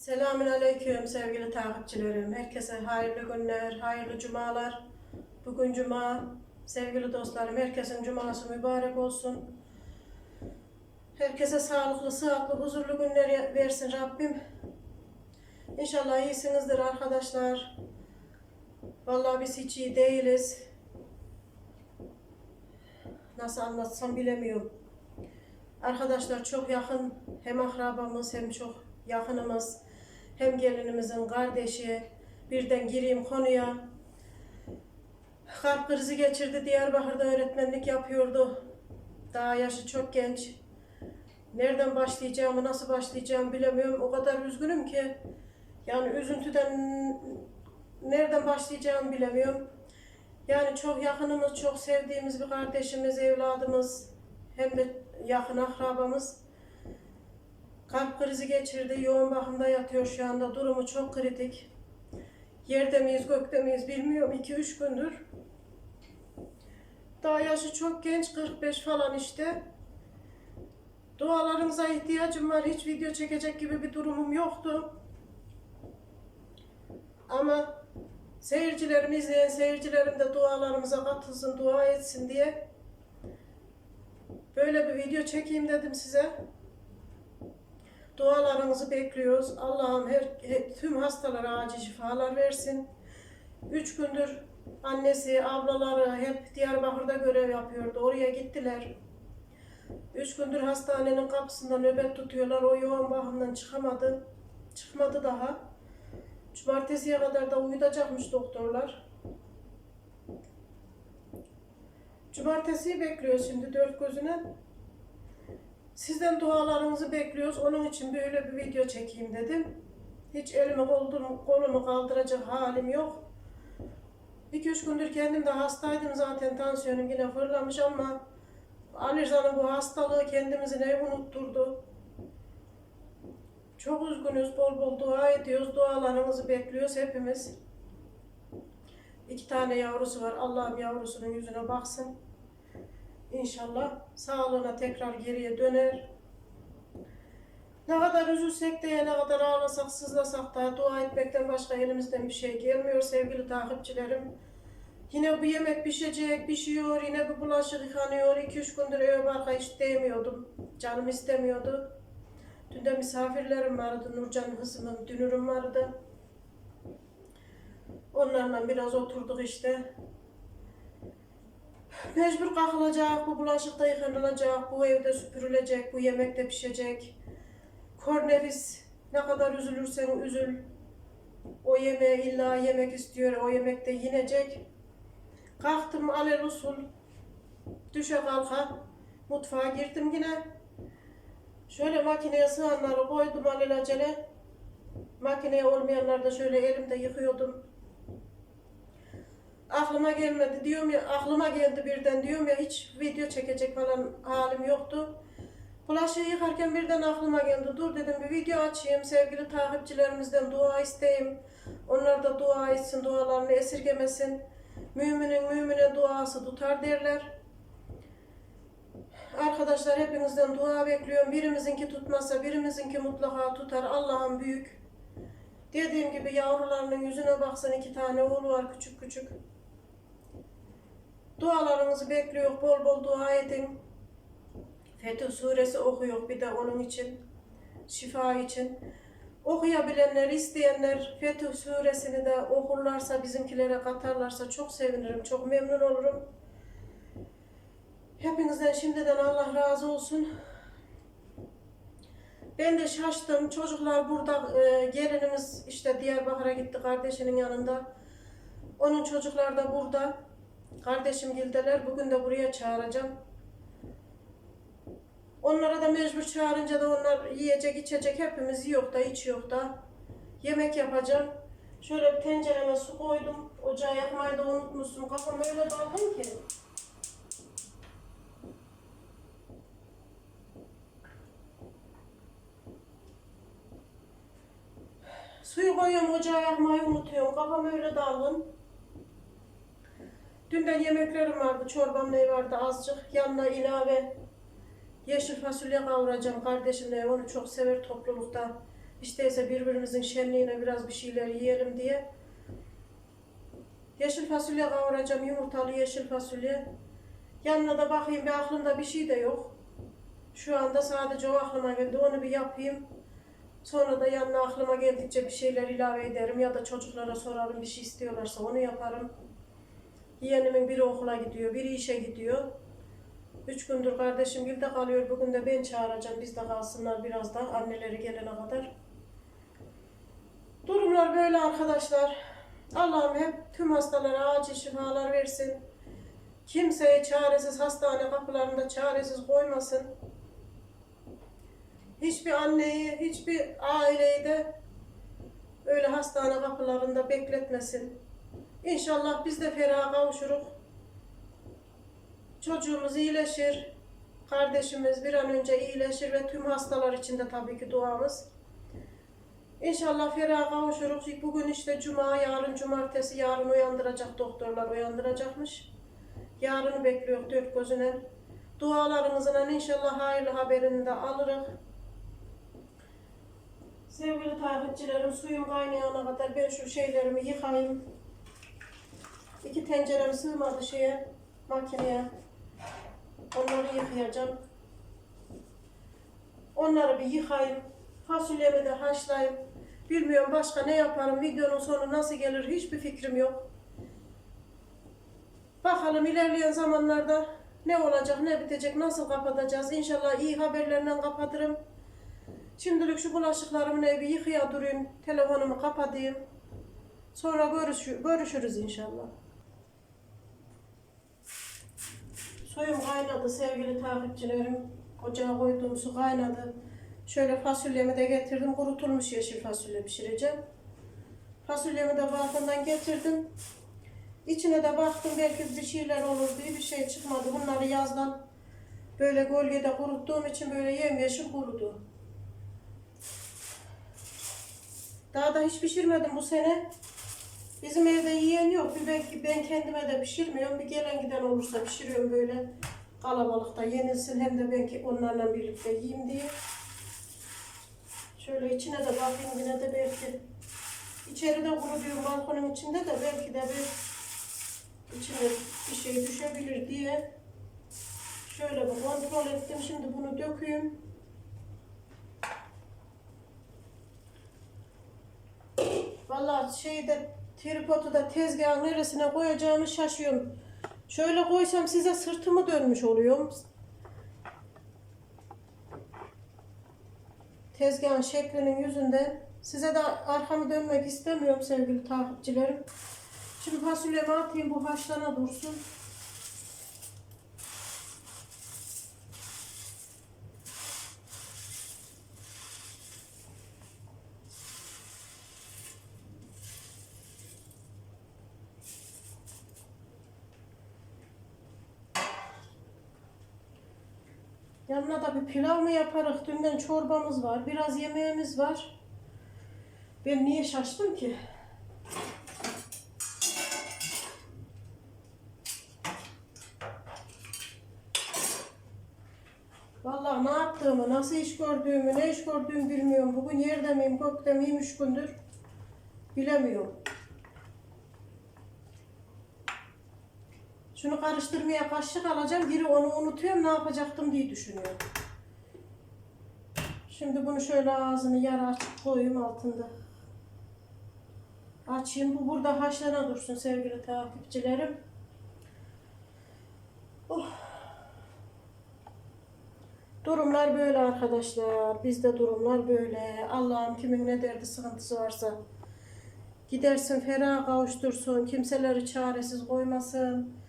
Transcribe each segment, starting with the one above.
Selamün Aleyküm sevgili takipçilerim. Herkese hayırlı günler, hayırlı cumalar. Bugün cuma. Sevgili dostlarım, herkesin cuması mübarek olsun. Herkese sağlıklı, sıhhatli, huzurlu günler versin Rabbim. İnşallah iyisinizdir arkadaşlar. Vallahi biz hiç iyi değiliz. Nasıl anlatsam bilemiyorum. Arkadaşlar çok yakın hem akrabamız hem çok yakınımız hem gelinimizin kardeşi birden gireyim konuya. Kalp krizi geçirdi Diyarbakır'da öğretmenlik yapıyordu. Daha yaşı çok genç. Nereden başlayacağımı nasıl başlayacağımı bilemiyorum. O kadar üzgünüm ki yani üzüntüden nereden başlayacağımı bilemiyorum. Yani çok yakınımız çok sevdiğimiz bir kardeşimiz evladımız hem de yakın akrabamız kalp krizi geçirdi. Yoğun bakımda yatıyor şu anda. Durumu çok kritik. Yerde miyiz, gökte miyiz bilmiyorum. 2-3 gündür. Daha yaşı çok genç. 45 falan işte. Dualarınıza ihtiyacım var. Hiç video çekecek gibi bir durumum yoktu. Ama seyircilerim, izleyen seyircilerim de dualarımıza katılsın, dua etsin diye böyle bir video çekeyim dedim size. Dualarınızı bekliyoruz. Allah'ım her, her- tüm hastalara acil şifalar versin. Üç gündür annesi, ablaları hep Diyarbakır'da görev yapıyordu. Oraya gittiler. Üç gündür hastanenin kapısında nöbet tutuyorlar. O yoğun bakımdan çıkamadı. Çıkmadı daha. Cumartesiye kadar da uyutacakmış doktorlar. Cumartesiyi bekliyoruz şimdi dört gözüne. Sizden dualarınızı bekliyoruz. Onun için böyle bir video çekeyim dedim. Hiç elimi kolumu, kolumu kaldıracak halim yok. 2-3 gündür kendim de hastaydım zaten tansiyonum yine fırlamış ama Ali Rıza'nın bu hastalığı kendimizi ne unutturdu. Çok üzgünüz, bol bol dua ediyoruz, dualarınızı bekliyoruz hepimiz. İki tane yavrusu var, Allah'ım yavrusunun yüzüne baksın. İnşallah sağlığına tekrar geriye döner. Ne kadar üzülsek de ne kadar ağlasak, sızlasak da dua etmekten başka elimizden bir şey gelmiyor sevgili takipçilerim. Yine bu yemek pişecek, pişiyor, yine bu bulaşık yıkanıyor. 2-3 gündür eve barka hiç değmiyordum. Canım istemiyordu. Dün de misafirlerim vardı, Nurcan kızımın dünürüm vardı. Onlarla biraz oturduk işte. Mecbur kalkılacak, bu bulaşık da yıkanılacak, bu evde süpürülecek, bu yemek de pişecek. Kornefis ne kadar üzülürsen üzül. O yemeği illa yemek istiyor, o yemek de yiyecek. Kalktım alel usul, düşe kalka mutfağa girdim yine. Şöyle makineye sığanları koydum alelacele. Makineye olmayanları da şöyle elimde yıkıyordum aklıma gelmedi diyorum ya aklıma geldi birden diyorum ya hiç video çekecek falan halim yoktu. Bulaşığı yıkarken birden aklıma geldi. Dur dedim bir video açayım. Sevgili takipçilerimizden dua isteyeyim. Onlar da dua etsin, dualarını esirgemesin. Müminin mümine duası tutar derler. Arkadaşlar hepinizden dua bekliyorum. Birimizinki tutmazsa birimizinki mutlaka tutar. Allah'ım büyük. Dediğim gibi yavrularının yüzüne baksan iki tane oğlu var küçük küçük. Dualarınızı bekliyor. Bol bol dua edin. Fetih suresi okuyor bir de onun için. Şifa için. Okuyabilenler, isteyenler Fetih suresini de okurlarsa, bizimkilere katarlarsa çok sevinirim, çok memnun olurum. Hepinizden şimdiden Allah razı olsun. Ben de şaştım. Çocuklar burada, e, gelinimiz işte Diyarbakır'a gitti kardeşinin yanında. Onun çocuklar da burada. Kardeşim gildeler. Bugün de buraya çağıracağım. Onlara da mecbur çağırınca da onlar yiyecek içecek hepimiz yok da hiç yok da. Yemek yapacağım. Şöyle bir tencereme su koydum. Ocağı yakmayı da unutmuşum. Kafam öyle daldım ki. Suyu koyuyorum ocağa yakmayı unutuyorum. Kafam öyle dalgın. Dünden yemeklerim vardı. Çorbam ne vardı azıcık. Yanına ilave yeşil fasulye kavuracağım. Kardeşim de onu çok sever toplulukta. İşteyse birbirimizin şenliğine biraz bir şeyler yiyelim diye. Yeşil fasulye kavuracağım, yumurtalı yeşil fasulye. Yanına da bakayım bir aklımda bir şey de yok. Şu anda sadece o aklıma geldi, onu bir yapayım. Sonra da yanına aklıma geldikçe bir şeyler ilave ederim ya da çocuklara sorarım bir şey istiyorlarsa onu yaparım. Yeğenimin biri okula gidiyor, biri işe gidiyor. Üç gündür kardeşim gilde kalıyor. Bugün de ben çağıracağım. Biz de kalsınlar biraz da anneleri gelene kadar. Durumlar böyle arkadaşlar. Allah'ım hep tüm hastalara acil şifalar versin. Kimseyi çaresiz hastane kapılarında çaresiz koymasın. Hiçbir anneyi, hiçbir aileyi de öyle hastane kapılarında bekletmesin. İnşallah biz de feraha kavuşuruz. Çocuğumuz iyileşir. Kardeşimiz bir an önce iyileşir ve tüm hastalar için de tabii ki duamız. İnşallah feraha kavuşuruz. Bugün işte cuma, yarın cumartesi, yarın uyandıracak doktorlar uyandıracakmış. Yarını bekliyor dört gözüne. Dualarımızla inşallah hayırlı haberini de alırız. Sevgili takipçilerim suyum kaynayana kadar ben şu şeylerimi yıkayayım. İki tencerem sığmadı şeye, makineye. Onları yıkayacağım. Onları bir yıkayayım. Fasulyemi de haşlayayım. Bilmiyorum başka ne yaparım. Videonun sonu nasıl gelir hiçbir fikrim yok. Bakalım ilerleyen zamanlarda ne olacak, ne bitecek, nasıl kapatacağız. İnşallah iyi haberlerle kapatırım. Şimdilik şu bulaşıklarımı bir yıkaya durayım. Telefonumu kapatayım. Sonra görüş görüşürüz inşallah. Suyum kaynadı sevgili takipçilerim. Ocağa koyduğum su kaynadı. Şöyle fasulyemi de getirdim. Kurutulmuş yeşil fasulye pişireceğim. Fasulyemi de balkondan getirdim. İçine de baktım belki bir şeyler olur diye bir şey çıkmadı. Bunları yazdan böyle gölgede kuruttuğum için böyle yemyeşil kurudu. Daha da hiç pişirmedim bu sene. Bizim evde yiyen yok. Bir belki ben kendime de pişirmiyorum. Bir gelen giden olursa pişiriyorum böyle kalabalıkta yenilsin hem de belki onlarla birlikte yiyeyim diye. Şöyle içine de bakayım yine de belki içeride kurutuyorum balkonun içinde de belki de bir içine bir şey düşebilir diye şöyle bir kontrol ettim. Şimdi bunu döküyorum. Vallahi şeyde tripodu da tezgahın neresine koyacağımı şaşıyorum. Şöyle koysam size sırtımı dönmüş oluyorum. Tezgahın şeklinin yüzünden. Size de arkamı dönmek istemiyorum sevgili takipçilerim. Şimdi fasulyemi atayım bu haşlana dursun. Yanına da bir pilav mı yaparız? Dünden çorbamız var. Biraz yemeğimiz var. Ben niye şaştım ki? Vallahi ne yaptığımı, nasıl iş gördüğümü, ne iş gördüğümü bilmiyorum. Bugün yerde miyim, gökte miyim üç gündür bilemiyorum. Şunu karıştırmaya kaşık alacağım. Biri onu unutuyorum. Ne yapacaktım diye düşünüyorum. Şimdi bunu şöyle ağzını yarı açıp koyayım altında. Açayım. Bu burada haşlana dursun sevgili takipçilerim. Oh. Durumlar böyle arkadaşlar. Bizde durumlar böyle. Allah'ım kimin ne derdi sıkıntısı varsa gidersin ferah kavuştursun. Kimseleri çaresiz koymasın.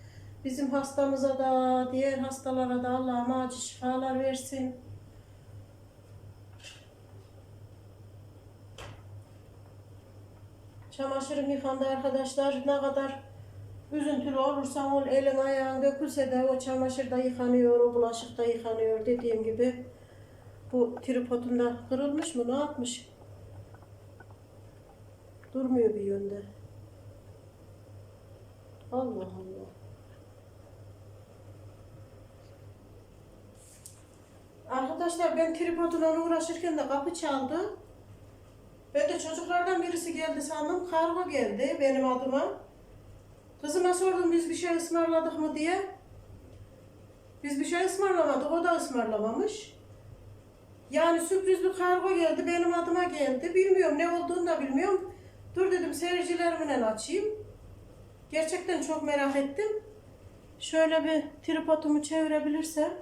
Bizim hastamıza da, diğer hastalara da Allah'ım acil şifalar versin. Çamaşırım yıkandı arkadaşlar. Ne kadar üzüntülü olursan ol, elin ayağın dökülse de o çamaşır da yıkanıyor, o bulaşık da yıkanıyor dediğim gibi. Bu tripodunda kırılmış mı, ne yapmış? Durmuyor bir yönde. Allah Allah. Arkadaşlar ben tripoduna uğraşırken de kapı çaldı. Ben de çocuklardan birisi geldi sandım. Kargo geldi benim adıma. Kızıma sordum biz bir şey ısmarladık mı diye. Biz bir şey ısmarlamadık. O da ısmarlamamış. Yani sürpriz bir kargo geldi. Benim adıma geldi. Bilmiyorum ne olduğunu da bilmiyorum. Dur dedim seyircilerimle açayım. Gerçekten çok merak ettim. Şöyle bir tripodumu çevirebilirsem.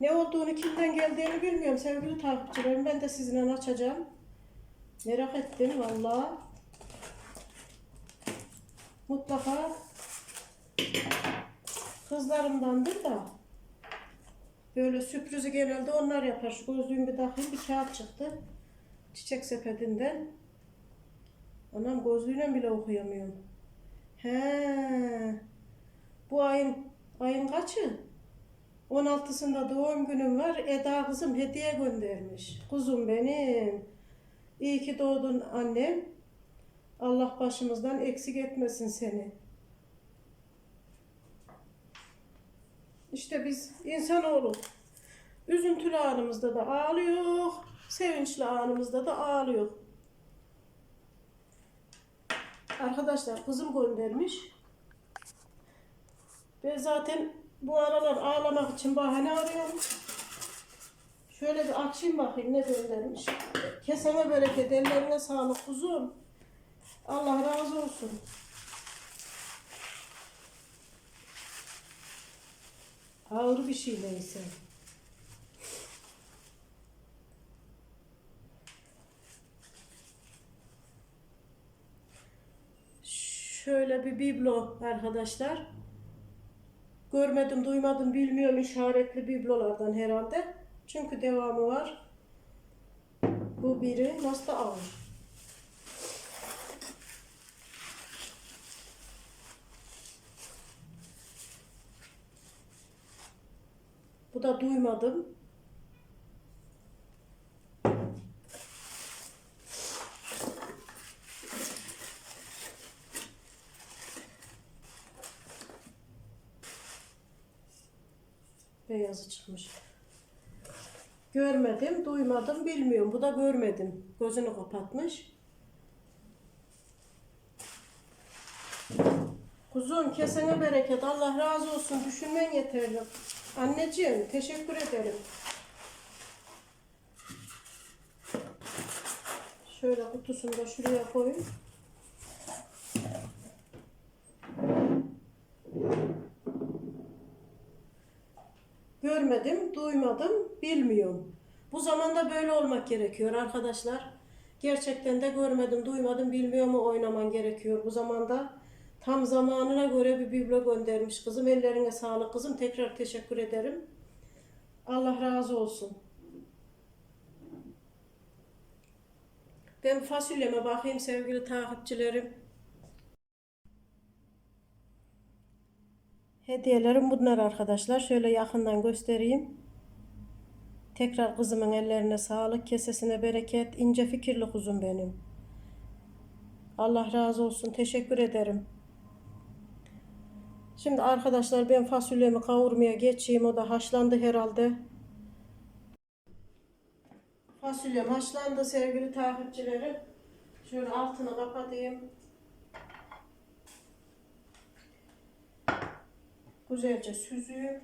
Ne olduğunu, kimden geldiğini bilmiyorum sevgili takipçilerim. Ben de sizinle açacağım. Merak ettim vallahi. Mutlaka kızlarımdandır da. Böyle sürprizi genelde onlar yapar. Şu gözlüğüm bir takayım bir kağıt çıktı. Çiçek sepetinden. Anam gözlüğüyle bile okuyamıyorum. He. Bu ayın ayın kaçı? 16'sında doğum günüm var. Eda kızım hediye göndermiş. Kuzum benim. İyi ki doğdun annem. Allah başımızdan eksik etmesin seni. İşte biz insanoğlu. Üzüntülü anımızda da ağlıyor. Sevinçli anımızda da ağlıyor. Arkadaşlar kızım göndermiş. Ben zaten bu aralar ağlamak için bahane arıyorum. Şöyle bir açayım bakayım ne göndermiş. Kesene bereket, ellerine sağlık kuzum. Allah razı olsun. Ağır bir şey neyse. Şöyle bir biblo arkadaşlar. Görmedim, duymadım, bilmiyorum işaretli biblolardan herhalde. Çünkü devamı var. Bu biri nasıl da ağır. Bu da duymadım. Beyazı çıkmış. Görmedim, duymadım, bilmiyorum. Bu da görmedim. Gözünü kapatmış. Kuzum kesene bereket. Allah razı olsun. Düşünmen yeterli. Anneciğim teşekkür ederim. Şöyle kutusunu da şuraya koyayım. Görmedim, duymadım, bilmiyorum. Bu zamanda böyle olmak gerekiyor arkadaşlar. Gerçekten de görmedim, duymadım, bilmiyorumu oynaman gerekiyor bu zamanda. Tam zamanına göre bir biblo göndermiş kızım. Ellerine sağlık kızım. Tekrar teşekkür ederim. Allah razı olsun. Ben fasulyeme bakayım sevgili takipçilerim. Hediyelerim bunlar arkadaşlar. Şöyle yakından göstereyim. Tekrar kızımın ellerine sağlık, kesesine bereket. ince fikirli kuzum benim. Allah razı olsun. Teşekkür ederim. Şimdi arkadaşlar ben fasulyemi kavurmaya geçeyim. O da haşlandı herhalde. Fasulyem haşlandı sevgili takipçilerim. Şöyle altını kapatayım. Güzelce süzüyorum.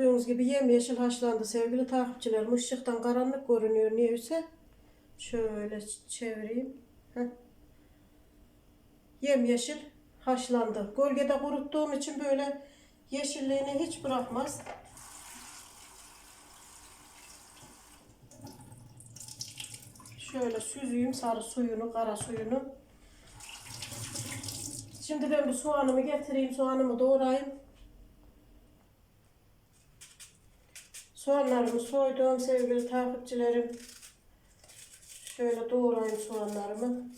Gördüğünüz gibi yemyeşil haşlandı sevgili takipçilerim. Işıktan karanlık görünüyor niyeyse. Şöyle çevireyim. Heh. Yemyeşil haşlandı. Gölgede kuruttuğum için böyle yeşilliğini hiç bırakmaz. Şöyle süzeyim sarı suyunu, kara suyunu. Şimdi ben bir soğanımı getireyim, soğanımı doğrayayım. Soğanlarımı soydum sevgili takipçilerim. Şöyle doğrayayım soğanlarımı.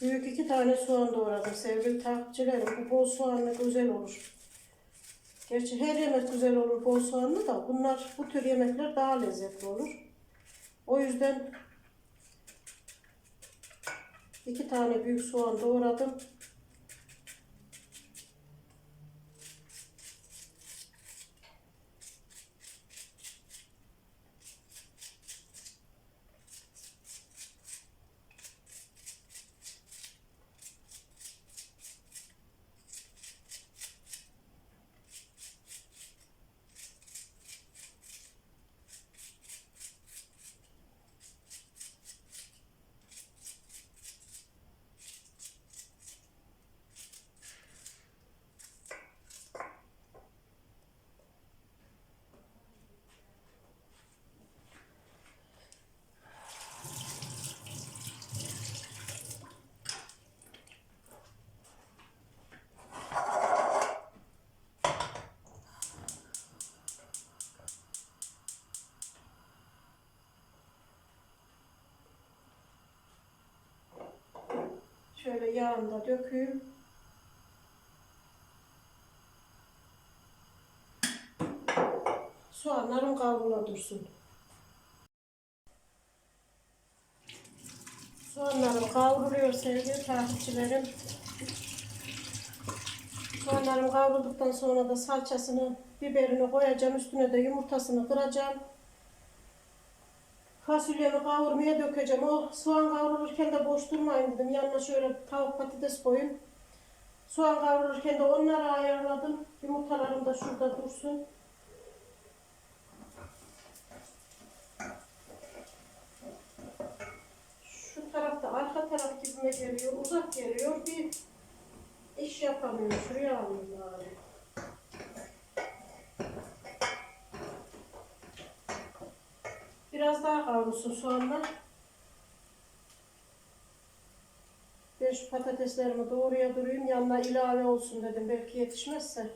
Büyük iki tane soğan doğradım sevgili takipçilerim. Bu bol soğanlı güzel olur. Gerçi her yemek güzel olur bol soğanlı da bunlar bu tür yemekler daha lezzetli olur. O yüzden iki tane büyük soğan doğradım. Şöyle yağını da dökeyim. Soğanlarım kavrula dursun. Soğanlarım kavruluyor sevgili takipçilerim. Soğanlarım kavrulduktan sonra da salçasını, biberini koyacağım. Üstüne de yumurtasını kıracağım. Fasulyemi kavurmaya dökeceğim. O soğan kavrulurken de boş durmayın dedim. Yanına şöyle tavuk patates koyayım. Soğan kavrulurken de onları ayarladım. Yumurtalarım da şurada dursun. Şu tarafta arka taraf gibime geliyor. Uzak geliyor. Bir iş yapamıyorum. Şuraya alayım bari. Biraz daha kavrulsun soğanlar. Ben şu patateslerimi doğruya durayım. Yanına ilave olsun dedim. Belki yetişmezse.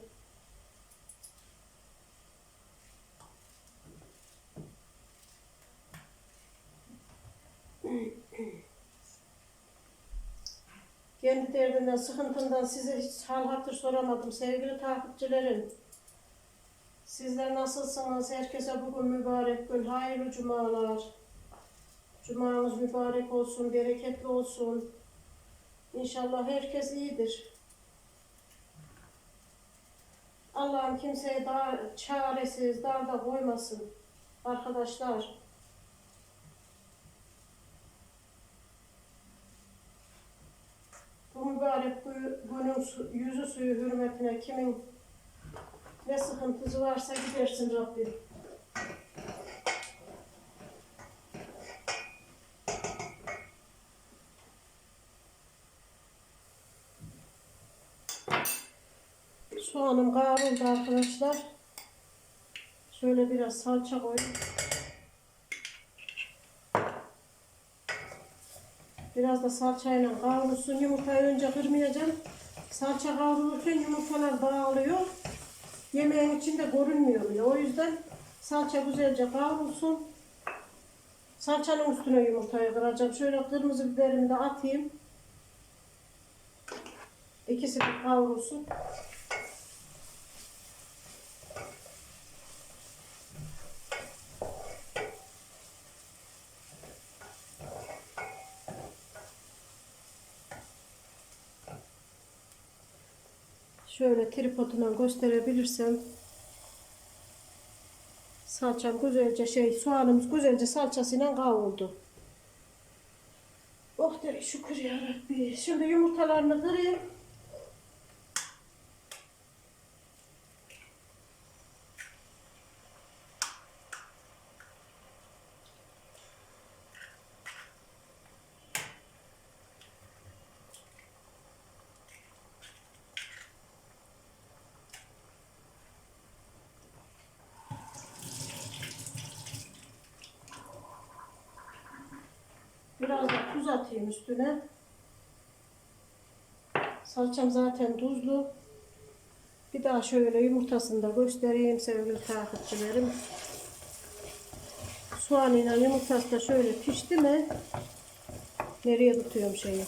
Kendi derdinden, sıkıntından size hiç hal hatır soramadım sevgili takipçilerim. Sizler nasılsınız? Herkese bugün mübarek gün, hayırlı cumalar. Cumanız mübarek olsun, bereketli olsun. İnşallah herkes iyidir. Allah'ım kimseye daha çaresiz, darda koymasın. Arkadaşlar. Bu mübarek gü- günün yüzü suyu hürmetine kimin ne sıkıntısı varsa gidersin Rabbim. Soğanım kavruldu arkadaşlar. Şöyle biraz salça koyayım. Biraz da salçayla kavrulsun. Yumurtayı önce kırmayacağım. Salça kavrulurken yumurtalar dağılıyor. Yemeğin içinde görünmüyor bile. O yüzden Salça güzelce kavrulsun. Salçanın üstüne yumurtayı kıracağım. Şöyle kırmızı biberimi de atayım. İkisi bir kavrulsun. Şöyle tripoduna gösterebilirsem salçam güzelce şey soğanımız güzelce salçasıyla kavruldu. Oh de şükür ya Rabbi. Şimdi yumurtalarını kırayım. Biraz da atayım üstüne. Salçam zaten tuzlu. Bir daha şöyle yumurtasını da göstereyim sevgili takipçilerim. Soğanıyla yumurtası da şöyle pişti mi? Nereye tutuyorum şeyi?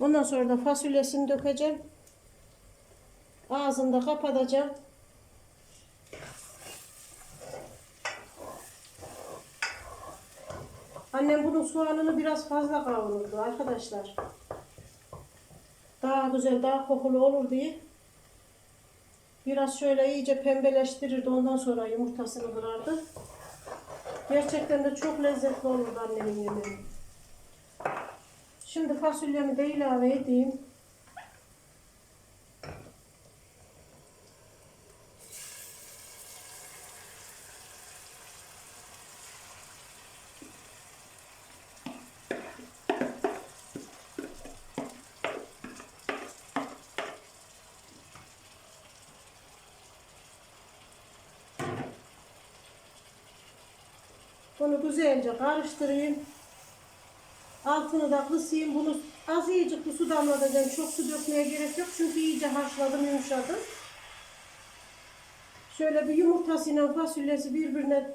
Ondan sonra da fasulyesini dökeceğim. Ağzını da kapatacağım. Annem bunun soğanını biraz fazla kavururdu arkadaşlar. Daha güzel, daha kokulu olur diye. Biraz şöyle iyice pembeleştirirdi. Ondan sonra yumurtasını kırardı. Gerçekten de çok lezzetli olurdu annemin yemeği. Şimdi fasulyemi de ilave edeyim. Bunu güzelce karıştırayım. Altını da kısayım. Bunu az iyice bir su damlatacağım. Çok su dökmeye gerek yok. Çünkü iyice haşladım, yumuşadı. Şöyle bir yumurtasıyla fasulyesi birbirine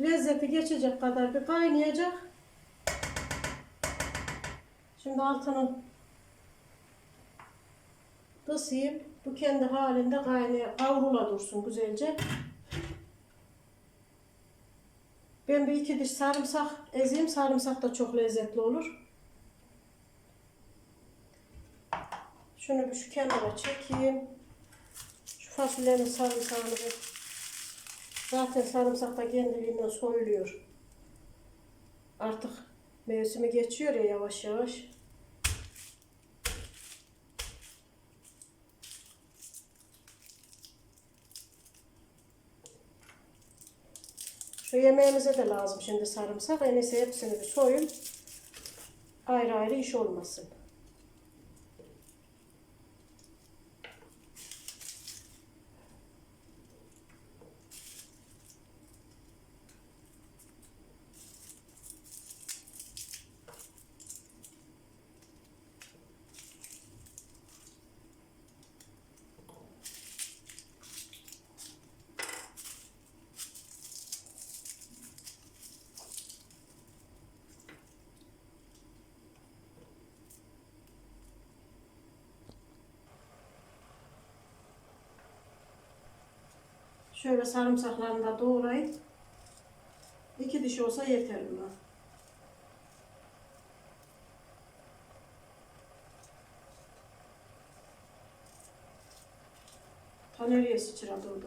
lezzeti geçecek kadar bir kaynayacak. Şimdi altını kısayım. Bu kendi halinde kaynaya, kavrula dursun güzelce. Ben bir iki diş sarımsak ezeyim. Sarımsak da çok lezzetli olur. Şunu bir şu kenara çekeyim. Şu fasulyenin sarımsağını bir. Zaten sarımsak da kendiliğinden soyuluyor. Artık mevsimi geçiyor ya yavaş yavaş. Şu yemeğimize de lazım şimdi sarımsak. En iyisi hepsini bir soyun. Ayrı ayrı iş olmasın. Şöyle sarımsaklarını da doğrayıp iki diş olsa yeter buna. Ta nereye sıçradı o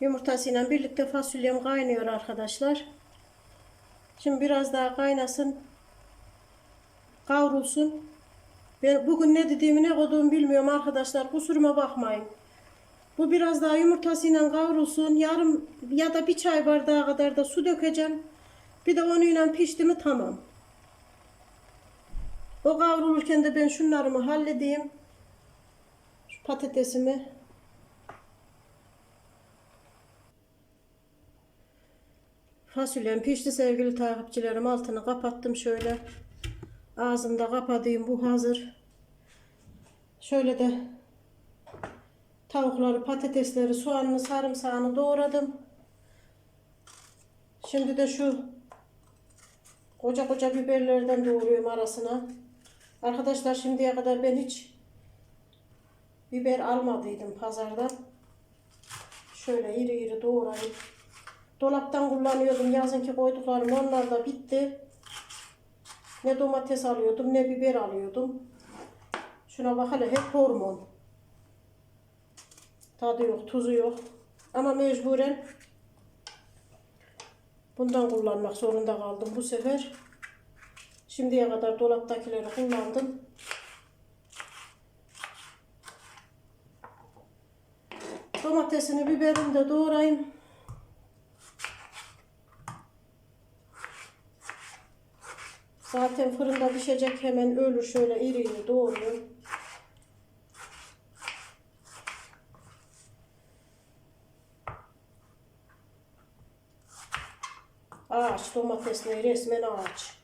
Yumurtasıyla birlikte fasulyem kaynıyor arkadaşlar. Şimdi biraz daha kaynasın. Kavrulsun. Ben bugün ne dediğimi ne koyduğumu bilmiyorum arkadaşlar. Kusuruma bakmayın. Bu biraz daha yumurtasıyla kavrulsun. Yarım ya da bir çay bardağı kadar da su dökeceğim. Bir de onunla pişti mi tamam. O kavrulurken de ben şunlarımı halledeyim. Şu patatesimi. Fasulyem pişti sevgili takipçilerim. Altını kapattım şöyle. Ağzını da kapatayım. Bu hazır. Şöyle de tavukları, patatesleri, soğanını, sarımsağını doğradım. Şimdi de şu koca koca biberlerden doğruyorum arasına. Arkadaşlar şimdiye kadar ben hiç biber almadıydım pazardan. Şöyle iri iri doğrayıp dolaptan kullanıyordum. Yazınki koyduklarım onlar da bitti. Ne domates alıyordum ne biber alıyordum. Şuna bak hele hep hormon. Tadı yok, tuzu yok. Ama mecburen bundan kullanmak zorunda kaldım bu sefer. Şimdiye kadar dolaptakileri kullandım. Domatesini, biberini de doğrayayım. Zaten fırında pişecek hemen ölür şöyle iri iri doğruyorum. Ağaç domatesleri resmen ağaç.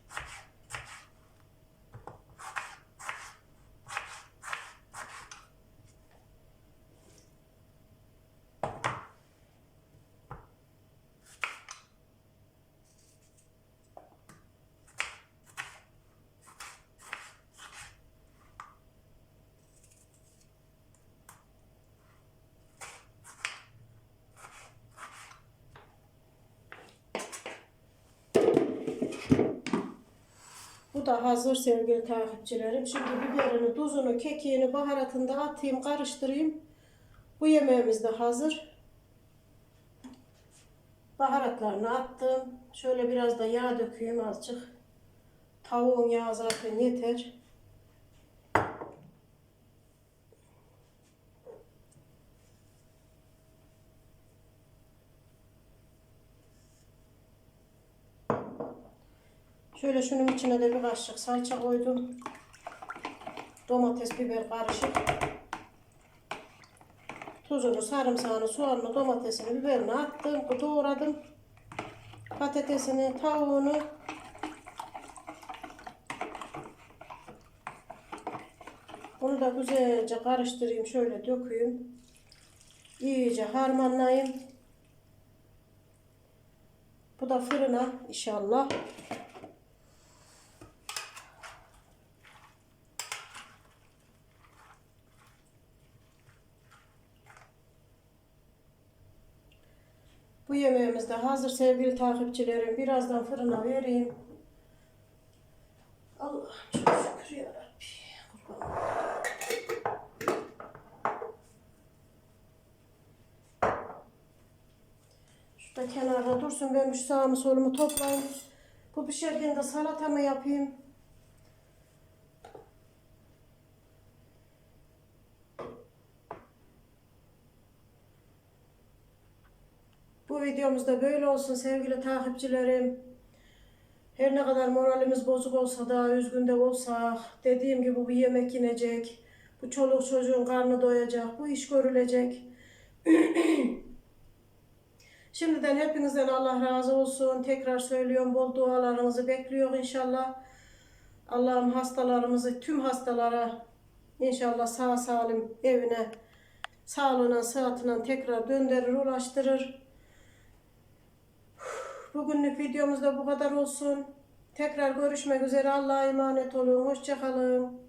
Da hazır sevgili takipçilerim. Şimdi biberini, tuzunu, kekiğini, baharatını da atayım, karıştırayım. Bu yemeğimiz de hazır. Baharatlarını attım. Şöyle biraz da yağ dökeyim azıcık. Tavuğun yağı zaten yeter. Şöyle şunun içine de bir kaşık salça koydum. Domates, biber karışık. Tuzunu, sarımsağını, soğanını, domatesini, biberini attım. Doğradım. Patatesini, tavuğunu. Bunu da güzelce karıştırayım. Şöyle dökeyim. İyice harmanlayayım. Bu da fırına inşallah. Bu yemeğimiz de hazır sevgili takipçilerim. Birazdan fırına vereyim. Allah çok şükür ya Rabbi. Kurban. Şurada kenarda dursun. Ben şu sağımı solumu toplayayım. Bu pişerken de salatamı yapayım. Bu videomuz da böyle olsun sevgili takipçilerim. Her ne kadar moralimiz bozuk olsa da, üzgün de olsak, dediğim gibi bu yemek yenecek. Bu çoluk çocuğun karnı doyacak, bu iş görülecek. Şimdiden hepinizden Allah razı olsun. Tekrar söylüyorum bol dualarınızı bekliyor inşallah. Allah'ım hastalarımızı, tüm hastalara inşallah sağ salim evine, sağlığına, sıhhatine tekrar döndürür, ulaştırır. Bugünlük videomuz da bu kadar olsun. Tekrar görüşmek üzere. Allah'a emanet olun. Hoşçakalın.